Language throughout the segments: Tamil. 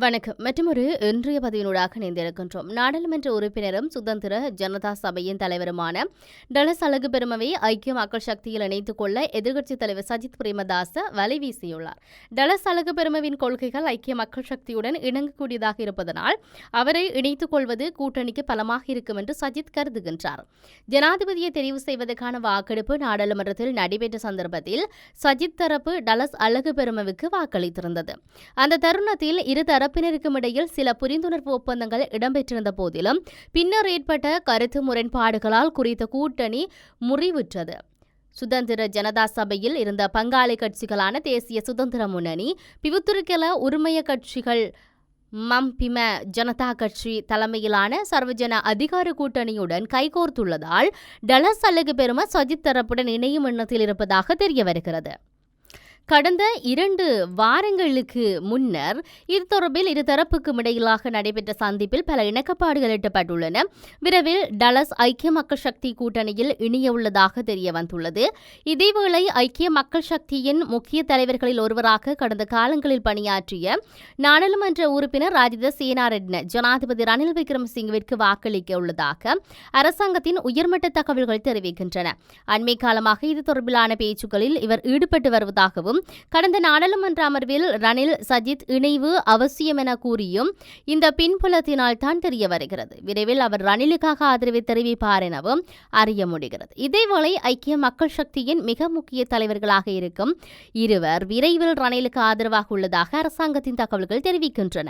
வணக்கம். மற்றொரு இன்றைய பதிவினூடாக இணைந்திருக்கின்றோம். நாடாளுமன்ற உறுப்பினரும் சுதந்திர ஜனதா சபையின் தலைவருமான டலஸ் அழகு பெருமவை ஐக்கிய மக்கள் சக்தியில் இணைத்துக் கொள்ள எதிர்க்கட்சித் தலைவர் சஜித் பிரேமதாச வலை வீசியுள்ளார். டலஸ் அழகு பெருமவின் கொள்கைகள் ஐக்கிய மக்கள் சக்தியுடன் இணங்கக்கூடியதாக இருப்பதனால் அவரை இணைத்துக் கொள்வது கூட்டணிக்கு பலமாக இருக்கும் என்று சஜித் கருதுகின்றார். ஜனாதிபதியை தெரிவு செய்வதற்கான வாக்கெடுப்பு நாடாளுமன்றத்தில் நடைபெற்ற சந்தர்ப்பத்தில் சஜித் தரப்பு டலஸ் அழகு பெருமவுக்கு வாக்களித்திருந்தது. அந்த தருணத்தில் இரு தரப்பினருக்கும் இடையில் சில புரிந்துணர்வு ஒப்பந்தங்கள் இடம்பெற்றிருந்த போதிலும் பின்னர் ஏற்பட்ட கருத்து முரண்பாடுகளால் குறித்த கூட்டணி முறிவுற்றது. சுதந்திர ஜனதா சபையில் இருந்த பங்காளி கட்சிகளான தேசிய சுதந்திர முன்னணி பிவுத்துருக்கெல உரிமைய கட்சிகள் மம்பிம ஜனதா கட்சி தலைமையிலான சர்வஜன அதிகார கூட்டணியுடன் கைகோர்த்துள்ளதால் டலஸ் அழகு பெரும சஜித் தரப்புடன் இணையும் எண்ணத்தில் இருப்பதாக தெரிய வருகிறது கடந்த இரண்டு வாரங்களுக்கு முன்னர் இது தொடர்பில் இருதரப்புக்கும் இடையிலாக நடைபெற்ற சந்திப்பில் பல இணக்கப்பாடுகள் எட்டப்பட்டுள்ளன. விரைவில் டலஸ் ஐக்கிய மக்கள் சக்தி கூட்டணியில் இணைய உள்ளதாக தெரிய வந்துள்ளது. இதேவேளை ஐக்கிய மக்கள் சக்தியின் முக்கிய தலைவர்களில் ஒருவராக கடந்த காலங்களில் பணியாற்றிய நாடாளுமன்ற உறுப்பினர் ராஜித சேனாரெட்ன ஜனாதிபதி ரணில் விக்ரமசிங்கவிற்கு வாக்களிக்க உள்ளதாக அரசாங்கத்தின் உயர்மட்ட தகவல்கள் தெரிவிக்கின்றன. அண்மை காலமாக இது தொடர்பிலான பேச்சுக்களில் இவர் ஈடுபட்டு வருவதாகவும் கடந்த நாடாளுமன்ற அமர்வில் ரணில் சஜித் இணைவு அவசியம் என கூறியும் இந்த பின்புலத்தினால் தான் தெரிய வருகிறது. விரைவில் அவர் ரணிலுக்காக ஆதரவை தெரிவிப்பார் எனவும் அறிய முடிகிறது. இதேவேளை ஐக்கிய மக்கள் சக்தியின் மிக முக்கிய தலைவர்களாக இருக்கும் இருவர் விரைவில் ரணிலுக்கு ஆதரவாக உள்ளதாக அரசாங்கத்தின் தகவல்கள் தெரிவிக்கின்றன.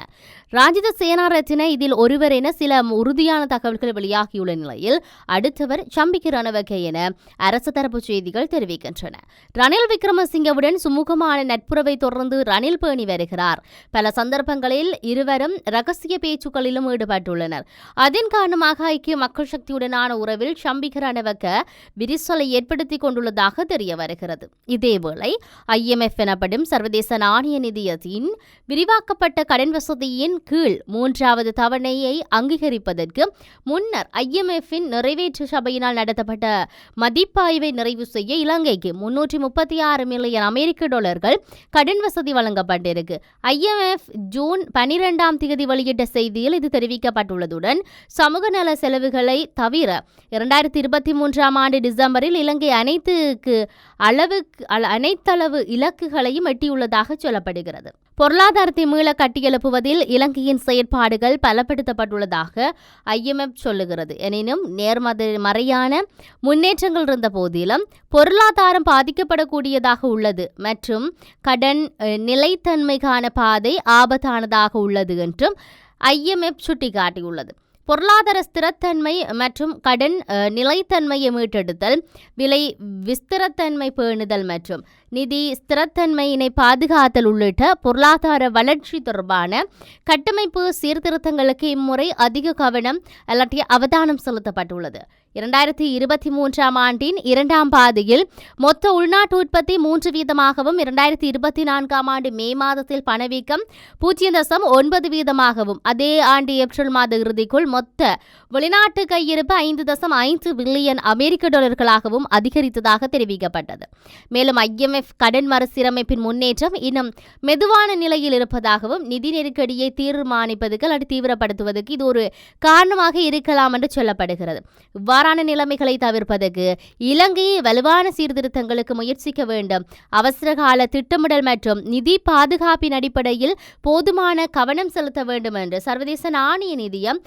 ராஜித சேனாரத்தின இதில் ஒருவர் என சில உறுதியான தகவல்கள் வெளியாகியுள்ள நிலையில் அடுத்தவர் சம்பிக்கு ரணவகே என அரசு தரப்பு செய்திகள் தெரிவிக்கின்றன. ரணில் விக்ரமசிங்கவுடன் சுமூகமான நட்புறவை தொடர்ந்து ரணில் பேணி வருகிறார். பல சந்தர்ப்பங்களில் இருவரும் ரகசிய பேச்சுக்களிலும் ஈடுபட்டுள்ளனர். அதன் காரணமாக ஐக்கிய மக்கள் சக்தியுடனான உறவில் சம்பிகர் அணவக்க விரிசலை ஏற்படுத்தி கொண்டுள்ளதாக தெரிய வருகிறது. இதேவேளை ஐஎம்எஃப் எனப்படும் சர்வதேச நாணய நிதியத்தின் விரிவாக்கப்பட்ட கடன் வசதியின் கீழ் மூன்றாவது தவணையை அங்கீகரிப்பதற்கு முன்னர் ஐஎம்எஃப்பின் நிறைவேற்று சபையினால் நடத்தப்பட்ட மதிப்பாய்வை நிறைவு செய்ய இலங்கைக்கு முன்னூற்றி முப்பத்தி ஆறு மில்லியன் அமெரிக்க டாலர்கள் கடன் வசதி வழங்கப்பட்டிருக்கு. ஐஎம்எஃப் ஜூன் பனிரெண்டாம் தேதி வெளியிட்ட செய்தியில் இது தெரிவிக்கப்பட்டுள்ளதுடன் சமூக நல செலவுகளை தவிர இரண்டாயிரத்தி இருபத்தி மூன்றாம் ஆண்டு டிசம்பரில் இலங்கை அனைத்துக்கு அளவுக்கு அனைத்தளவு இலக்குகளையும் எட்டியுள்ளதாக சொல்லப்படுகிறது. பொருளாதாரத்தை மீள கட்டியெழுப்புவதில் இலங்கையின் செயற்பாடுகள் பலப்படுத்தப்பட்டுள்ளதாக ஐஎம்எஃப் சொல்லுகிறது. எனினும் நேர்மத மறையான முன்னேற்றங்கள் இருந்த போதிலும் பொருளாதாரம் பாதிக்கப்படக்கூடியதாக உள்ளது மற்றும் கடன் நிலைத்தன்மைக்கான பாதை ஆபத்தானதாக உள்ளது என்றும் ஐஎம்எஃப் சுட்டிக்காட்டியுள்ளது. பொருளாதார ஸ்திரத்தன்மை மற்றும் கடன் நிலைத்தன்மையை மீட்டெடுத்தல் விலை விஸ்திரத்தன்மை பேணுதல் மற்றும் நிதி ஸ்திரத்தன்மையினை பாதுகாத்தல் உள்ளிட்ட பொருளாதார வளர்ச்சி தொடர்பான கட்டமைப்பு சீர்திருத்தங்களுக்கு இம்முறை அதிக கவனம் அல்லாட்டி அவதானம் செலுத்தப்பட்டுள்ளது. இரண்டாயிரத்தி இருபத்தி மூன்றாம் ஆண்டின் இரண்டாம் பாதியில் மொத்த உள்நாட்டு உற்பத்தி மூன்று வீதமாகவும் இரண்டாயிரத்தி இருபத்தி நான்காம் ஆண்டு மே மாதத்தில் பணவீக்கம் பூஜ்ஜியம் தசம் ஒன்பது வீதமாகவும் அதே ஆண்டு ஏப்ரல் மாத இறுதிக்குள் மொத்த வெளிநாட்டு கையிருப்பு ஐந்து தசம் ஐந்து பில்லியன் அமெரிக்க டாலர்களாகவும் அதிகரித்ததாக தெரிவிக்கப்பட்டது. மேலும் ஐஎம்எஃப் கடன் மறுசீரமைப்பின் முன்னேற்றம் இன்னும் மெதுவான நிலையில் இருப்பதாகவும் நிதி நெருக்கடியை தீர்மானிப்பதற்கு அது தீவிரப்படுத்துவதற்கு இது ஒரு காரணமாக இருக்கலாம் என்று சொல்லப்படுகிறது. இவ்வாறான நிலைமைகளை தவிர்ப்பதற்கு இலங்கையை வலுவான சீர்திருத்தங்களுக்கு முயற்சிக்க வேண்டும். அவசரகால திட்டமிடல் மற்றும் நிதி பாதுகாப்பின் அடிப்படையில் போதுமான கவனம் செலுத்த வேண்டும் என்று சர்வதேச நாணய நிதியம்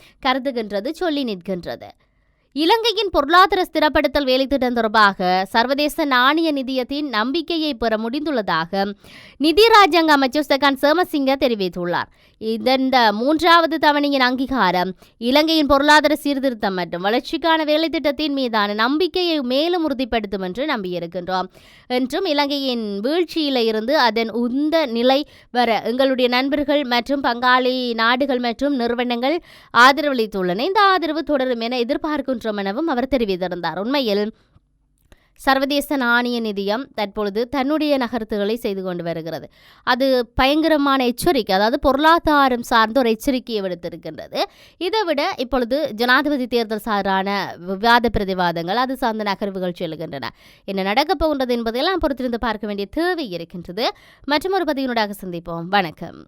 கருதுகின்றது சொல்லி நிற்கின்றது. இலங்கையின் பொருளாதார ஸ்திரப்படுத்தல் வேலைத்திட்டம் தொடர்பாக சர்வதேச நாணய நிதியத்தின் நம்பிக்கையை பெற முடிந்துள்ளதாக நிதி ராஜாங்க அமைச்சர் செகான் சேமசிங்க தெரிவித்துள்ளார். இந்த மூன்றாவது தவணையின் அங்கீகாரம் இலங்கையின் பொருளாதார சீர்திருத்தம் மற்றும் வளர்ச்சிக்கான வேலைத்திட்டத்தின் மீதான நம்பிக்கையை மேலும் உறுதிப்படுத்தும் என்று நம்பியிருக்கின்றோம். என்றும் இலங்கையின் வீழ்ச்சியில இருந்து அதன் உந்த நிலை வர எங்களுடைய நண்பர்கள் மற்றும் பங்காளி நாடுகள் மற்றும் நிறுவனங்கள் ஆதரவளித்துள்ளன. இந்த ஆதரவு தொடரும் என எதிர்பார்க்கின்றோம். எனவும் அவர் தெரிவித்திருந்தார். உண்மையில் சர்வதேச நாணய நிதியம் தற்பொழுது தன்னுடைய நகர்த்துகளை செய்து கொண்டு வருகிறது. அது பயங்கரமான எச்சரிக்கை அதாவது பொருளாதாரம் சார்ந்த ஒரு எச்சரிக்கையை விடுத்திருக்கின்றது. இதை விட இப்பொழுது ஜனாதிபதி தேர்தல் சாரான விவாத பிரதிவாதங்கள் அது சார்ந்த நகர்வுகள் செல்கின்றன. என்ன நடக்கப் போகின்றது என்பதையெல்லாம் பொறுத்திருந்து பார்க்க வேண்டிய தேவை இருக்கின்றது. மற்றும் ஒரு பதிவினூடாக சந்திப்போம். வணக்கம்.